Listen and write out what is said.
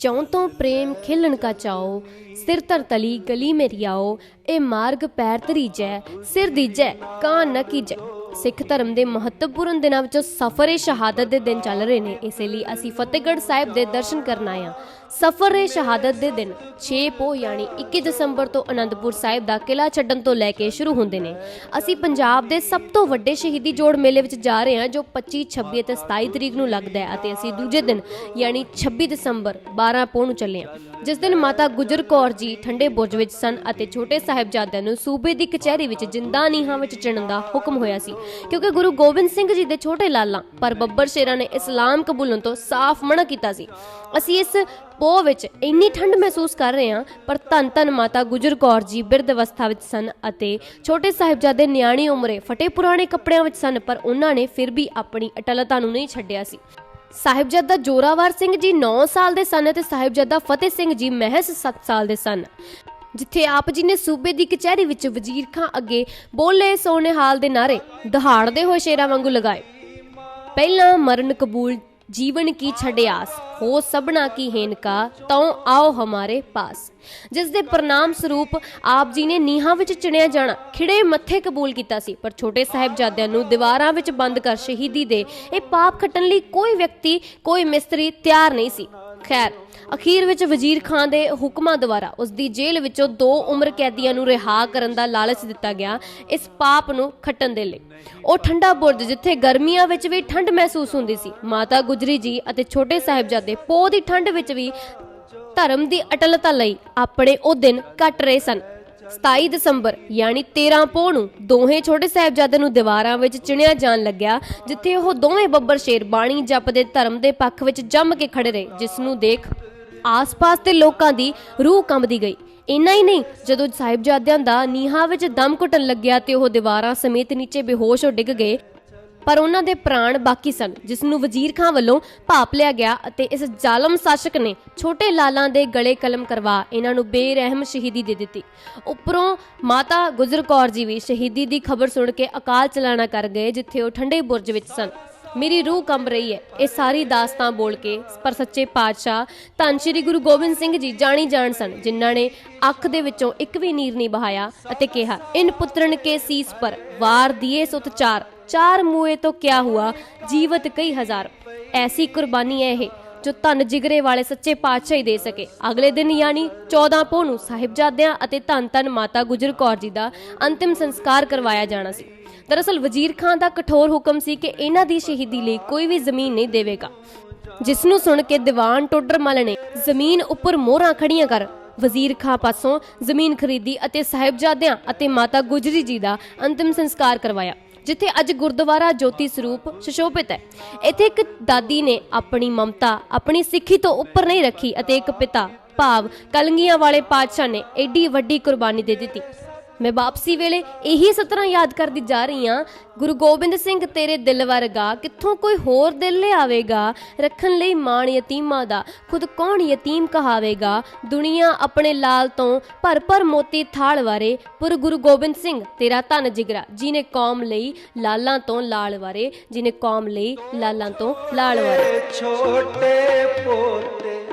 ਜਉਂ ਤੋਂ ਪ੍ਰੇਮ ਖਿਲਣ ਕਾ ਚਾਓ, ਸਿਰ ਧਰ ਤਲੀ ਗਲੀ ਮੇਰੀ ਆਓ ਇਹ ਮਾਰਗ ਪੈਰ ਤਰੀਜੈ ਸਿਰ ਦੀਜੈ, ਕਾਂ ਨ ਕੀਜੈ। ਸਿੱਖ ਧਰਮ ਦੇ ਮਹੱਤਵਪੂਰਨ ਦਿਨਾਂ ਵਿੱਚੋਂ ਸਫਰ ਏ ਸ਼ਹਾਦਤ ਦੇ ਦਿਨ ਚੱਲ ਰਹੇ ਨੇ। ਇਸੇ ਲਈ ਅਸੀਂ ਫਤਿਹਗੜ੍ਹ ਸਾਹਿਬ ਦੇ ਦਰਸ਼ਨ ਕਰਨ ਆਏ ਹਾਂ। ਸਫਰ ਏ ਸ਼ਹਾਦਤ ਦੇ ਦਿਨ 6 ਪੋ ਯਾਨੀ 21 ਦਸੰਬਰ ਤੋਂ ਅਨੰਦਪੁਰ ਸਾਹਿਬ ਦਾ ਕਿਲਾ ਛੱਡਣ ਤੋਂ ਲੈ ਕੇ ਸ਼ੁਰੂ ਹੁੰਦੇ ਨੇ। ਅਸੀਂ ਪੰਜਾਬ ਦੇ ਸਭ ਤੋਂ ਵੱਡੇ ਸ਼ਹੀਦੀ ਜੋੜ ਮੇਲੇ ਵਿੱਚ ਜਾ ਰਹੇ ਹਾਂ, ਜੋ 25 26 ਅਤੇ 27 ਤਰੀਕ ਨੂੰ ਲੱਗਦਾ ਹੈ ਅਤੇ ਅਸੀਂ ਦੂਜੇ ਦਿਨ ਯਾਨੀ 26 ਦਸੰਬਰ 12 ਪੋ ਨੂੰ ਚੱਲੇ ਹਾਂ। ਜਿਸ ਦਿਨ ਮਾਤਾ ਗੁਜਰ ਕੌਰ ਜੀ ਠੰਡੇ ਬੁਰਜ ਵਿੱਚ ਸਨ ਅਤੇ ਛੋਟੇ ਸਾਹਿਬਜ਼ਾਦਿਆਂ ਨੂੰ ਸੂਬੇ ਦੀ ਕਚਹਿਰੀ ਵਿੱਚ ਜਿੰਦਾ ਨੀਹਾਂ ਵਿੱਚ ਚਿਣਨ ਦਾ ਹੁਕਮ ਹੋਇਆ ਸੀ। ਕਿਉਂਕਿ ਗੁਰੂ ਗੋਬਿੰਦ ਸਿੰਘ ਜੀ ਦੇ ਛੋਟੇ ਲਾਲਾਂ ਪਰ ਬੱਬਰ ਸ਼ੇਰਾਂ ਨੇ ਇਸਲਾਮ ਕਬੂਲਣ ਤੋਂ ਸਾਫ਼ ਮਨਾ ਕੀਤਾ ਸੀ। ਅਸੀਂ ਇਸ ਪੋਹ ਵਿੱਚ ਇੰਨੀ ਠੰਡ ਮਹਿਸੂਸ ਕਰ ਰਹੇ ਹਾਂ, ਪਰ ਧੰਨ ਧੰਨ ਮਾਤਾ ਗੁਜਰ ਕੌਰ ਜੀ ਬਿਰਧ ਅਵਸਥਾ ਵਿੱਚ ਸਨ ਅਤੇ ਛੋਟੇ ਸਾਹਿਬਜ਼ਾਦੇ ਨਿਆਣੀ ਉਮਰੇ ਫਟੇ ਪੁਰਾਣੇ ਕੱਪੜਿਆਂ ਵਿੱਚ ਸਨ, ਪਰ ਉਹਨਾਂ ਨੇ ਫਿਰ ਵੀ ਆਪਣੀ ਅਟਲਤਾ ਨੂੰ ਨਹੀਂ ਛੱਡਿਆ ਸੀ। ਸਾਹਿਬਜ਼ਾਦਾ ਜੋਰਾਵਰ ਸਿੰਘ ਜੀ 9 ਸਾਲ ਦੇ ਸਨ ਅਤੇ ਸਾਹਿਬਜ਼ਾਦਾ ਫਤਿਹ ਸਿੰਘ ਜੀ ਮਹਿਜ਼ 7 ਸਾਲ ਦੇ ਸਨ। ਜਿੱਥੇ ਆਪ ਜੀ ਨੇ ਸੂਬੇ ਦੀ ਕਚਹਿਰੀ ਵਿੱਚ ਵਜ਼ੀਰ ਖਾਂ ਅੱਗੇ ਬੋਲੇ ਸੋਨੇ ਹਾਲ ਦੇ ਨਾਰੇ ਦਹਾੜਦੇ ਹੋਏ ਸ਼ੇਰਾਂ ਵਾਂਗੂ ਲਗਾਏ। ਪਹਿਲਾਂ ਮਰਨ ਕਬੂਲ ਜੀਵਨ ਕੀ ਛੜਿਆਸ ਹੋ ਸਭਨਾ ਕੀ ਹੇਨਕਾ ਤਉ ਆਓ ਹਮਾਰੇ ਪਾਸ। ਜਿਸ ਦੇ ਪ੍ਰਣਾਮ ਸਰੂਪ ਆਪ ਜੀ ਨੇ ਨੀਹਾਂ ਵਿੱਚ ਚਿਣਿਆ ਜਾਣਾ, ਖਿੜੇ ਮੱਥੇ ਕਬੂਲ ਕੀਤਾ ਸੀ, ਪਰ ਛੋਟੇ ਸਾਹਿਬਜ਼ਾਦਿਆਂ ਨੂੰ ਦੀਵਾਰਾਂ ਵਿੱਚ ਬੰਦ ਕਰ ਸ਼ਹੀਦੀ ਦੇ ਇਹ ਪਾਪ ਖੱਟਣ ਲਈ ਕੋਈ ਵਿਅਕਤੀ, ਕੋਈ ਮਿਸਤਰੀ ਤਿਆਰ ਨਹੀਂ ਸੀ। ਖੈਰ ਅਖੀਰ ਵਿੱਚ ਵਜ਼ੀਰ ਖਾਨ ਦੇ ਹੁਕਮਾਂ ਦੁਆਰਾ ਉਸ ਦੀ ਜੇਲ੍ਹ ਵਿੱਚੋਂ ਦੋ ਉਮਰ ਕੈਦੀਆਂ ਨੂੰ ਰਿਹਾ ਕਰਨ ਦਾ ਲਾਲਚ ਦਿੱਤਾ ਗਿਆ, ਇਸ ਪਾਪ ਨੂੰ ਖੱਟਣ ਦੇ ਲਈ। ਉਹ ਠੰਡਾ ਬੁਰਜ ਜਿੱਥੇ ਗਰਮੀਆਂ ਵਿੱਚ ਵੀ ਠੰਡ ਮਹਿਸੂਸ ਹੁੰਦੀ ਸੀ, ਮਾਤਾ ਗੁਜਰੀ ਜੀ ਅਤੇ ਛੋਟੇ ਸਾਹਿਬਜ਼ਾਦੇ ਪੋਹ ਦੀ ਠੰਡ ਵਿੱਚ ਵੀ ਧਰਮ ਦੀ ਅਟਲਤਾ ਲਈ ਆਪਣੇ ਉਹ ਦਿਨ ਕੱਟ ਰਹੇ ਸਨ। 27 ਦਸੰਬਰ, ਯਾਨੀ 13 ਪੋਹ ਨੂੰ ਦੋਹੇ ਛੋਟੇ ਸਾਹਿਬਜ਼ਾਦਿਆਂ ਨੂੰ ਦੀਵਾਰਾਂ ਵਿੱਚ ਚਿਣਿਆ ਜਾਣ ਲੱਗਿਆ, ਜਿੱਥੇ ਉਹ ਦੋਵੇਂ ਬੱਬਰ ਸ਼ੇਰ ਬਾਣੀ ਜਪਦੇ ਧਰਮ ਦੇ ਪੱਖ ਵਿੱਚ ਜੰਮ ਕੇ ਖੜੇ ਰਹੇ, ਜਿਸ ਨੂੰ ਦੇਖ ਆਸ-ਪਾਸ ਦੇ ਲੋਕਾਂ ਦੀ ਰੂਹ ਕੰਬਦੀ ਗਈ। ਇੰਨਾ ਹੀ ਨਹੀਂ, ਜਦੋਂ ਸਾਹਿਬਜ਼ਾਦਿਆਂ ਦਾ ਨੀਹਾਂ ਵਿੱਚ ਦਮ ਘੁੱਟਣ ਲੱਗਿਆ ਤੇ ਉਹ ਦੀਵਾਰਾਂ ਸਮੇਤ ਨੀਚੇ ਬੇਹੋਸ਼ ਹੋ ਡਿੱਗ ਗਏ ਪਰ ਉਹਨਾਂ ਦੇ ਪ੍ਰਾਣ ਬਾਕੀ ਸਨ, ਜਿਸ ਨੂੰ ਵਜ਼ੀਰ ਖਾਂ ਵੱਲੋਂ ਭਾਪ ਲਿਆ ਗਿਆ ਅਤੇ ਇਸ ਜ਼ਾਲਮ ਸ਼ਾਸਕ ਨੇ ਛੋਟੇ ਲਾਲਾਂ ਦੇ ਗਲੇ ਕਲਮ ਕਰਵਾ ਇਹਨਾਂ ਨੂੰ ਬੇਰਹਿਮ ਸ਼ਹੀਦੀ ਦੇ ਦਿੱਤੀ। ਉੱਪਰੋਂ ਮਾਤਾ ਗੁਜਰ ਕੌਰ ਜੀ ਵੀ ਸ਼ਹੀਦੀ ਦੀ ਖਬਰ ਸੁਣ ਕੇ ਅਕਾਲ ਚਲਾਣਾ ਕਰ ਗਏ, ਜਿੱਥੇ ਉਹ ਠੰਡੇ ਬੁਰਜ ਵਿੱਚ ਸਨ। ਮੇਰੀ ਰੂਹ ਕੰਬ ਰਹੀ ਹੈ ਇਹ ਸਾਰੀ ਦਾਸਤਾਂ ਬੋਲ ਕੇ, ਪਰ ਸੱਚੇ ਪਾਤਸ਼ਾਹ, ਧੰਨ ਸ਼੍ਰੀ ਗੁਰੂ ਗੋਬਿੰਦ ਸਿੰਘ ਜੀ ਜਾਣੀ ਜਾਣ ਸਨ, ਜਿਨ੍ਹਾਂ ਨੇ ਅੱਖ ਦੇ ਵਿੱਚੋਂ ਇੱਕ ਵੀ ਨੀਰ ਨਹੀਂ ਬਹਾਇਆ ਅਤੇ ਕਿਹਾ, ਇਨ ਪੁੱਤਰਨ ਕੇ ਸੀਸ ਪਰ ਵਾਰ ਦਿਏ ਸੁਤ ਚਾਰ। ਚਾਰ ਮੂਏ ਤੋਂ ਕਿਆ ਹੁਆ, ਜੀਵਤ ਕਈ ਹਜ਼ਾਰ। ਐਸੀ ਕੁਰਬਾਨੀ ਹੈ ਇਹ, ਜੋ ਧੰਨ ਜਿਗਰੇ ਵਾਲੇ ਸੱਚੇ ਪਾਤਸ਼ਾਹ ਹੀ ਦੇ ਸਕੇ। ਅਗਲੇ ਦਿਨ ਯਾਨੀ 14 ਪੋ ਨੂੰ ਸਾਹਿਬਜ਼ਾਦਿਆਂ ਅਤੇ ਧੰਨ ਧੰਨ ਮਾਤਾ ਗੁਜਰ ਕੌਰ ਜੀ ਦਾ ਅੰਤਿਮ ਸੰਸਕਾਰ ਕਰਵਾਇਆ ਜਾਣਾ ਸੀ। ਦਰਅਸਲ ਵਜ਼ੀਰ ਖਾਨ ਦਾ ਕਠੋਰ ਹੁਕਮ ਸੀ ਕਿ ਇਹਨਾਂ ਦੀ ਸ਼ਹੀਦੀ ਲਈ ਕੋਈ ਵੀ ਜ਼ਮੀਨ ਨਹੀਂ ਦੇਵੇਗਾ। ਜਿਸ ਨੂੰ ਸੁਣ ਕੇ ਦੀਵਾਨ ਟੋਡਰਮਲ ਨੇ ਜ਼ਮੀਨ ਉੱਪਰ ਮੋਹਰਾਂ ਖੜੀਆਂ ਕਰ ਵਜ਼ੀਰ ਖਾਂ ਪਾਸੋਂ ਜ਼ਮੀਨ ਖਰੀਦੀ ਅਤੇ ਸਾਹਿਬਜ਼ਾਦਿਆਂ ਅਤੇ ਮਾਤਾ ਗੁਜਰੀ ਜੀ ਦਾ ਅੰਤਿਮ ਸੰਸਕਾਰ ਕਰਵਾਇਆ। ਜਿੱਥੇ ਅੱਜ ਗੁਰਦੁਆਰਾ ਜੋਤੀ ਸਰੂਪ ਸੁਸ਼ੋਭਿਤ ਹੈ। ਇੱਥੇ ਇੱਕ ਦਾਦੀ ਨੇ ਆਪਣੀ ਮਮਤਾ, ਆਪਣੀ ਸਿੱਖੀ ਤੋਂ ਉੱਪਰ ਨਹੀਂ ਰੱਖੀ ਅਤੇ ਇੱਕ ਪਿਤਾ, ਭਾਵ ਕਲੰਗੀਆਂ ਵਾਲੇ ਪਾਤਸ਼ਾਹ ਨੇ ਏਡੀ ਵੱਡੀ ਕੁਰਬਾਨੀ ਦੇ ਦਿੱਤੀ। ਮੈਂ ਵਾਪਸੀ ਵੇਲੇ ਇਹੀ ਸਤਰਾਂ ਯਾਦ ਕਰਦੀ ਜਾ ਰਹੀ ਹਾਂ। ਗੁਰੂ ਗੋਬਿੰਦ ਸਿੰਘ, ਤੇਰੇ ਦਿਲ ਵਰਗਾ ਕਿੱਥੋਂ ਕੋਈ ਹੋਰ ਦਿਲ ਲਿਆਵੇਗਾ? ਰੱਖਣ ਲਈ ਮਾਣ ਯਤੀਮਾਂ ਦਾ ਖੁਦ ਕੌਣ ਯਤੀਮ ਕਹਾਵੇਗਾ? ਦੁਨੀਆ ਆਪਣੇ ਲਾਲ ਤੋਂ ਭਰ ਭਰ ਮੋਤੀ ਥਾਲ ਵਾਰੇ। ਪੁਰ ਗੁਰੂ ਗੋਬਿੰਦ ਸਿੰਘ, ਤੇਰਾ ਧਨ ਜਿਗਰਾ, ਜਿਨੇ ਕੌਮ ਲਈ ਲਾਲਾਂ ਤੋਂ ਲਾਲ ਵਾਰੇ, ਜਿਨੇ ਕੌਮ ਲਈ ਲਾਲਾਂ ਤੋਂ ਲਾਲ ਵਾਰੇ। ਛੋਟੇ ਪੋਤੇ